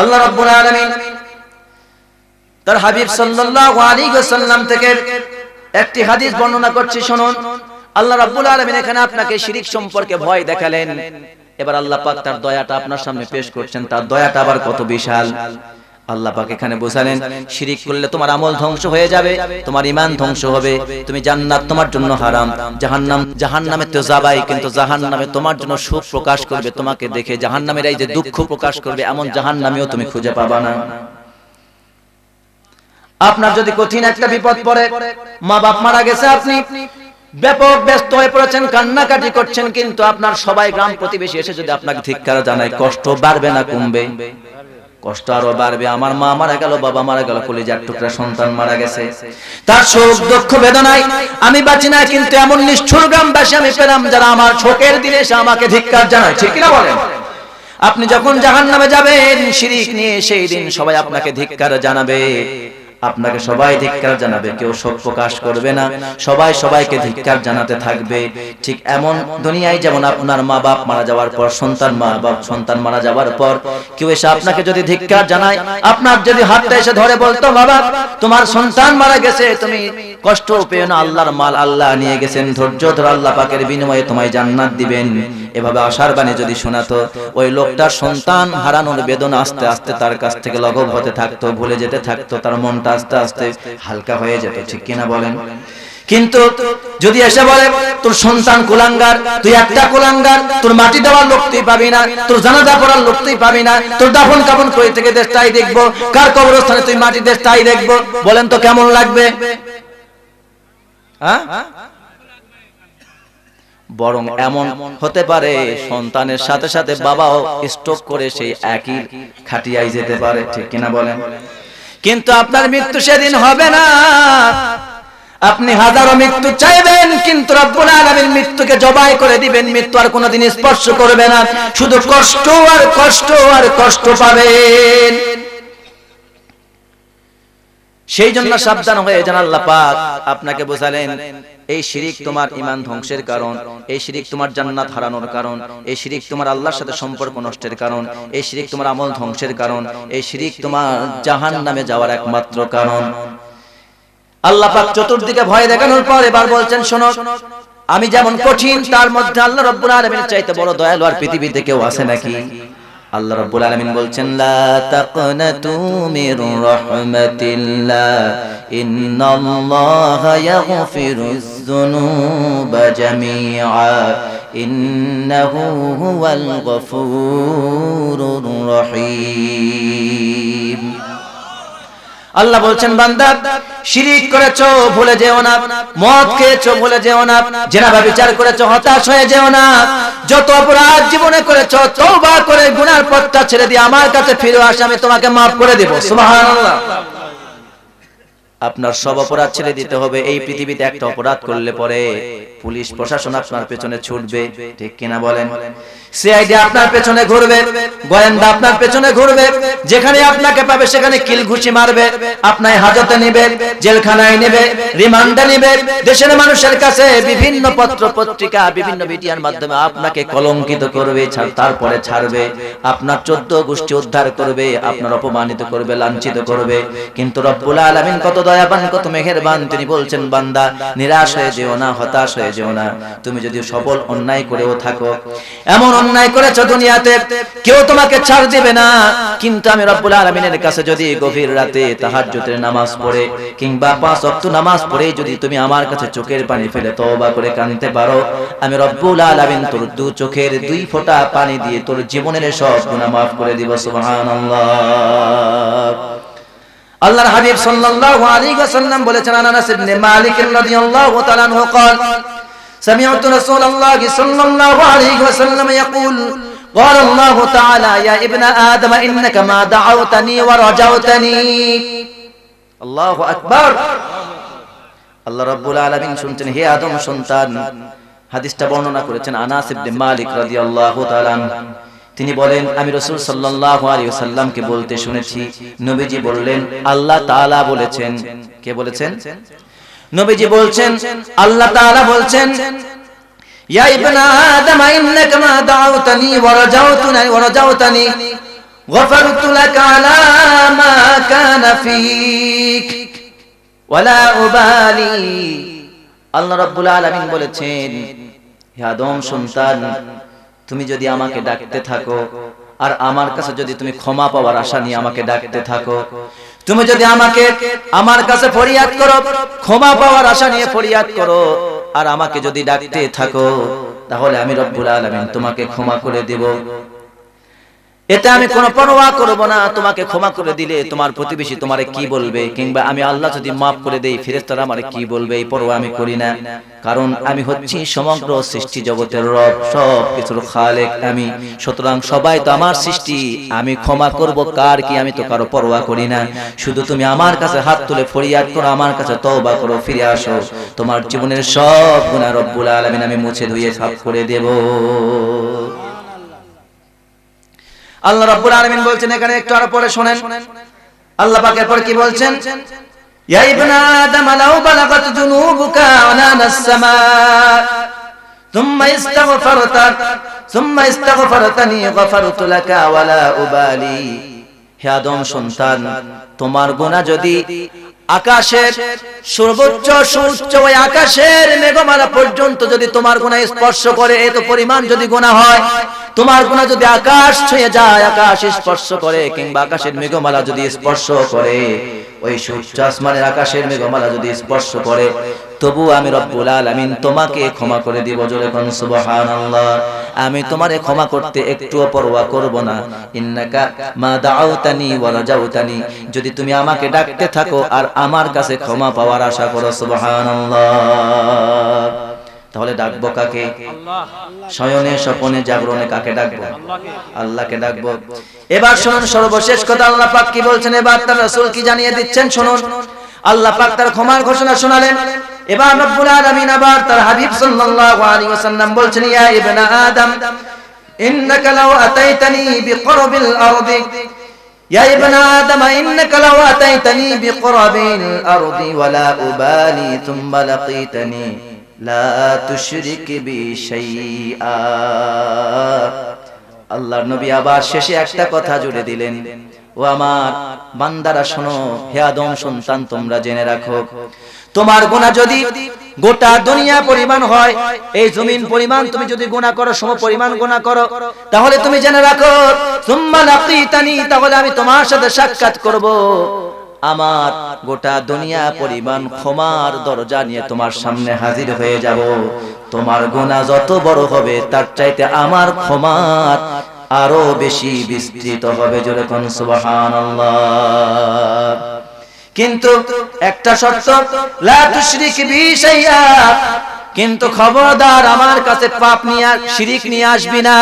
আল্লাহ রাব্বুল আলামিন তার হাবিব সাল্লাল্লাহু আলাইহি ওয়াসাল্লাম থেকে একটি হাদিস বর্ণনা করছি, শুনুন। আল্লাহ রাব্বুল আলামিন এখানে আপনাকে শিরিক সম্পর্কে ভয় দেখালেন। এবার আল্লাহ পাক তার দয়াটা আপনার সামনে পেশ করছেন। তার দয়াটা আবার কত বিশাল। আল্লাহ পাক এখানে বোঝালেন শিরিক করলে তোমার আমল ধ্বংস হয়ে যাবে তোমার ইমান ধ্বংস হবে তুমি জান্নাত তোমার জন্য হারাম জাহান্নাম জাহান্নামে তো যাবাই কিন্তু জাহান্নামে তোমার জন্য সুখ প্রকাশ করবে তোমাকে দেখে জাহান্নামের এই যে দুঃখ প্রকাশ করবে এমন জাহান্নামেও তুমি খুঁজে পাবা না। আপনার যদি কঠিন একটা বিপদ পড়ে মা বাপ মারা গেছে আপনি ব্যাপক ব্যস্ত হয়ে পড়েছেন কান্নাকাটি করছেন কিন্তু আপনার সবাই গ্রাম প্রতিবেশী এসে যদি আপনাকে ধিক্কার জানায় কষ্ট বাড়বে না কমবে। কষ্ট আরও বাড়বে। আমার মা মারা গেল, বাবা মারা গেল, কলিজার টুকরা সন্তান মারা গেছে। তার শোক দুঃখ বেদনায় আমি বাঁচি না কিন্তু এমন নিষ্ঠুর গ্রামবাসী আমি পেলাম যারা আমার শোকের দিনে এসে আমাকে ধিক্কার জানায়। ঠিক কিনা বলেন? আপনি যখন জাহান নামে যাবেন, শিরিক নিয়ে সেই দিন সবাই আপনাকে ধিক্কার জানাবে। আপনাকে সবাই ধিক্কার জানাবে, কেউ শোক প্রকাশ করবে না। সবাই সবাইকে ধিক্কার জানাতে থাকবে। ঠিক এমন দুনিয়ায় যেমন আপনার মা বাপ মারা যাওয়ার পর, সন্তান মা বাপ সন্তান মারা যাওয়ার পর, কেউ এসে আপনাকে যদি ধিক্কার জানায়, আপনার যদি হাতটা এসে ধরে বলতো, বাবা, তোমার সন্তান মারা গেছে, তুমি কষ্ট পেও না, আল্লাহর মাল আল্লাহ নিয়ে গেছেন, ধৈর্য ধর আল্লাহ পাকের বিনিময়ে তোমায় জান্নাত দিবেন। এভাবে আশার বাণী যদি শোনাতো, ওই লোকটার সন্তান হারানোর বেদনা আস্তে আস্তে তার কাছ থেকে লঘব হতে থাকতো, ভুলে যেতে থাকতো, তার মনটা আস্তে আস্তে হালকা হয়ে যেত, ঠিক কিনা বলেন? কিন্তু যদি এসে বলে, তোর সন্তান কুলাঙ্গার, তুই একটা কুলাঙ্গার, তোর মাটি দেওয়ার লোক তুই পাবি না, তোর জানাজা পড়ার লোক তুই পাবি না, তোর দাফন কাপন করে থেকে দেশ তাই দেখব, কার কবরস্থানে তুই মাটি দেশ তাই দেখব, বলেন তো কেমন লাগবে? হ্যাঁ? বরং এমন হতে পারে সন্তানের সাথে সাথে বাবাও স্ট্রোক করে সেই একই খাটিয়াই যেতে পারে, ঠিক কিনা বলেন? কিন্তু আপনার মৃত্যু সেদিন হবে না। আপনি হাজারো মৃত্যু চাইবেন, কিন্তু মৃত্যুকে জবাই করে দিবেন, মৃত্যু আর কোনোদিন স্পর্শ করবে না। শুধু কষ্ট আর কষ্ট আর কষ্ট পাবেন। সেই জন্য সাবধান হয়ে যান আল্লাহ পাক। আপনাকে বোঝালেন এই শিরিক তোমার ইমান ধ্বংসের কারণ, এই শিরিক তোমার জান্নাত হারানোর কারণ, এই শিরিক তোমার আল্লাহর সাথে সম্পর্ক নষ্টের কারণ, এই শিরিক তোমার আমল ধ্বংসের কারণ, এই শিরিক তোমার জাহান নামে যাওয়ার একমাত্র কারণ। আল্লাহ পাক চতুর্দিকে ভয় দেখানোর পর এবার বলছেন, শোনো, আমি যেমন কঠিন, তার মধ্যে আল্লাহ রব্বুল আলামিনের চাইতে বড় দয়ালু আর পৃথিবীতে কেউ আছে নাকি? আল্লাহ রাব্বুল আলামিন বলছেন লা তাকনাতু মির রাহমাতিল্লাহ ইন্নাল্লাহা ইয়াগফিরুজ যুনুবা জামিআ ইন্নাহু হুয়াল গফুরুর রহিম আল্লাহ বলছেন, বান্দা, শিরিক করেছ, ভুলে যেও না। মদ খেয়েছো, ভুলে যেও না। জেনাবা বিচার করেছ, হতাশ হয়ে যেও না। যত অপরাধ জীবনে করেছ, তওবা করে গুনার পথটা ছেড়ে দিয়ে আমার কাছে ফিরে আসে, আমি তোমাকে মাফ করে দেব। সুবহানাল্লাহ। আপনার সব অপরাধ ছেড়ে দিতে হবে। এই পৃথিবীতে একটা অপরাধ করলে পরে পুলিশ প্রশাসন আপনার পেছনে ছুটবে। ঠিক কিনা বলেন? সিআইডি আপনার পেছনে ঘুরবে। গোয়েন্দা আপনার পেছনে ঘুরবে। যেখানে আপনাকে পাবে সেখানে কিল ঘুষি মারবে। আপনার হাজতে নেবে জেলখানায় নেবে রিমান্ডে নেবে। দেশের মানুষের কাছে বিভিন্ন পত্র পত্রিকা বিভিন্ন মিডিয়ার মাধ্যমে আপনাকে কলঙ্কিত করবে তারপরে ছাড়বে। আপনার চোদ্দ গোষ্ঠী উদ্ধার করবে আপনার অপমানিত করবে লাঞ্ছিত করবে। কিন্তু রব্বুল আলামিন কত দয়াবান কত মেহেরবান তিনি বলছেন বান্দা নিরাশ হয়ে যেও না হতাশ হয়ে যেও না তুমি যদি সফল অন্যায় করেও থাকো এমন অন্যায় করেছো দুনিয়াতে কেউ তোমাকে ছাড় দেবে না কিন্তু আমি রব্বুল আলামিনের কাছে যদি গভীর রাতে তাহাজ্জুদের নামাজ পড়ে কিংবা পাঁচ ওয়াক্ত নামাজ পড়ে যদি তুমি আমার কাছে চোখের পানি ফেলে তওবা করে কাঁদতে পারো আমি রব্বুল আলামিন তোর দু চোখের দুই ফোঁটা পানি দিয়ে তোর জীবনের সব গুনাহ মাফ করে দিব সুবহানাল্লাহ আল্লাহর হাবিব সাল্লাল্লাহু আলাইহি ওয়াসাল্লাম বলেছেন আনাস ইবনে মালিক রাদিয়াল্লাহু তাআলা আনহু قال سمعت رسول الله صلى الله عليه وسلم يقول قال الله تعالى يا ابن آدم إنك ما دعوتني ورجوتني الله أكبر আল্লাহ রাব্বুল আলামিন শুনছেন হে আদম সন্তান হাদিসটা বর্ণনা করেছেন আনাস ইবনে মালিক রাদিয়াল্লাহু তাআলা আনহু। তিনি বলেন আমি রাসূল সাল্লাল্লাহু আলাইহি ওয়াসাল্লামকে বলতে শুনেছি নবীজি বললেন আল্লাহ তাআলা বলেছেন কে বলেছেন নবীজি বলছেন আল্লাহ তাআলা বলছেন ইয়া ইবনা আদম ইন্নাকা মা দাউতানি ওয়া রাজাউতানি ওয়া রাজাউতানি غفرت لك على ما كان فيك ولا أبالي আল্লাহ রাব্বুল আলামিন বলেছেন হে আদম সন্তান তুমি যদি আমাকে ডাকতে থাকো আর আমার কাছে যদি তুমি ক্ষমা পাওয়ার আশা নিয়ে আমাকে ডাকতে থাকো তুমি যদি আমাকে, আমার কাছে ফরিয়াদ করো, ক্ষমা পাওয়ার আশা নিয়ে ফরিয়াদ করো, আর আমাকে যদি ডাকতে থাকো, তাহলে আমি রব্বুল আলামিন তোমাকে ক্ষমা করে দেব। এতে আমি কোনো পরোয়া করব না। তোমাকে ক্ষমা করে দিলে তোমার প্রতিবেশী তোমারে কি বলবে? কিংবা আমি আল্লাহ যদি মাফ করে দেই, ফেরেশতারা আমারে কি বলবে? এই পরোয়া আমি করি না। কারণ আমি হচ্ছি সমগ্র সৃষ্টি জগতের রব সব কিছুর খালেক আমি। সুতরাং সবাই তো আমার সৃষ্টি। আমি ক্ষমা করব, কার কি আমি তো কারও পরোয়া করি না। শুধু তুমি আমার কাছে হাত তুলে ফরিয়াদ করো, আমার কাছে তওবা করো, ফিরে আসো। তোমার জীবনের সব গুনাহ রব্বুল আলামিন আমি মুছে ধুয়ে সাফ করে দেব। আল্লাহ রাব্বুল আলামিন বলছেন এখানে একটু আরো পরে শুনেন আল্লাহ পাক এরপর কি বলছেন ইয়া ইবনা আদম লাউ বালাগাত যুনুবুকা আনানাস সামা ثم استغفرت ثم استغفرتني غفرت لك ولا أبالي হে আদম সন্তান তোমার গুনাহ যদি আকাশের সর্বোচ্চ সুউচ্চ ওই আকাশের মেঘমালা পর্যন্ত যদি তোমার গোনা স্পর্শ করে এত পরিমাণ যদি গোনা হয়, তোমার গোনা যদি আকাশ ছুঁয়ে যায়, আকাশ স্পর্শ করে কিংবা আকাশের মেঘমালা যদি স্পর্শ করে ওই সূর্য আসমানের আকাশের মেঘমালা যদি স্পর্শ করে, তবু আমি রব্বুল আলামিন তোমাকে ক্ষমা করে দিব জোরে কোন সুবহানাল্লাহ। আমি তোমারে ক্ষমা করতে একটুও পরোয়া করব না। ইন্নাকা মা দাউতানি ওয়া রাজাউতানি। যদি তুমি আমাকে ডাকতে থাকো আর আমার কাছে ক্ষমা পাওয়ার আশা করো, সুবহানাল্লাহ। তাহলে ডাকবো কাকে শয়নে স্বপনে জাগরণে কাকে ডাকবো আল্লাহকে ডাকবো এবার শুনুন সর্বশেষ কথা আল্লাহ পাক কি বলছেন এবার তার রাসূল কি জানিয়ে দিচ্ছেন শুনুন আল্লাহ পাক তার ক্ষমার ঘোষণা শোনালেন এবার রব্বুল আলামিন আবার তার হাবিব সাল্লাল্লাহু আলাইহি ওয়াসাল্লাম বলছেন ইয়া ইবনা আদম ইন্নাকা লাউ আতাইতানি বিকরবিল আরদি يا ابن آدم إنك لو أتيتني بقرب الأرض ولا أبالي ثم لقيتني আল্লাহর নবী আবার শেষে একটা কথা জুড়ে দিলেন। ও আমার বান্দারা শোনো, হে আদম সন্তান, তোমরা জেনে রাখো, তোমার গোনা যদি গোটা দুনিয়া পরিমাণ হয়, এই জমিন পরিমাণ তুমি যদি গোনা করো, সম পরিমাণ গোনা করো, তাহলে তুমি জেনে রাখো তাহলে আমি তোমার সাথে সাক্ষাৎ করব। আমার গোটা দুনিয়া পরিমাণ ক্ষমার দরজা নিয়ে তোমার সামনে হাজির হয়ে যাব। তোমার গুনাহ যত বড় হবে, তার চাইতে আমার ক্ষমার আরও বেশি বিস্তৃত হবে জোরে কোন সুবহানাল্লাহ। কিন্তু একটা শর্ত কিন্তু খবরদার আমার কাছে পাপ নিয়ে, শিরিক নিয়ে আসবি না।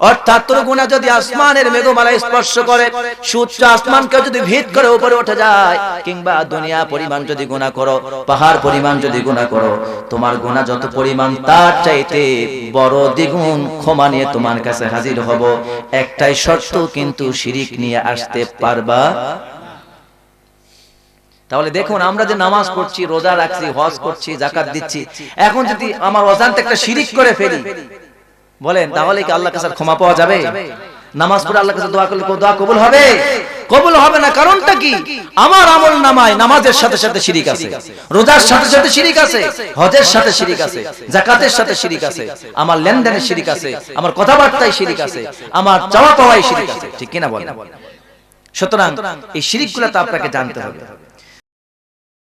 অর্থাৎ তোর গুনাহ যদি আসমানের মেঘমালা স্পর্শ করে, সূর্য আসমানকে যদি ভিত করে উপরে উঠে যায়, কিংবা দুনিয়া পরিমাণ যদি গুনাহ করো, পাহাড় পরিমাণ যদি গুনাহ করো, তোমার গুনাহ যত পরিমাণ তার চাইতে বড় দ্বিগুণ ক্ষমা নিয়ে তোমার কাছে হাজির হব। একটাই শর্ত, কিন্তু শিরিক নিয়ে আসতে পারবা। তাহলে দেখুন, আমরা যে নামাজ পড়ছি, রোজা রাখছি, হজ করছি জাকাত দিচ্ছি, এখন যদি আমার অজান্তে একটা শিরিক করে ফেলি বলেন তাহলে কি আল্লাহ কাছে ক্ষমা পাওয়া যাবে? নামাজ পড়ে আল্লাহ কাছে দোয়া করলে দোয়া কবুল হবে। কবুল হবে না কারণটা কি? আমার আমল নামায় নামাজের সাথে সাথে শিরিক আছে। রোজার সাথে সাথে শিরিক আছে। হজের সাথে শিরিক আছে। জাকাতের সাথে শিরিক আছে। আমার লেনদেনের শিরিক আছে। আমার কথাবার্তায় শিরিক আছে। আমার চাওয়া পাওয়ায় শিরিক আছে। ঠিক কিনা বলেন? সুতরাং এই শিরিকগুলো তো আপনাকে জানতে হবে।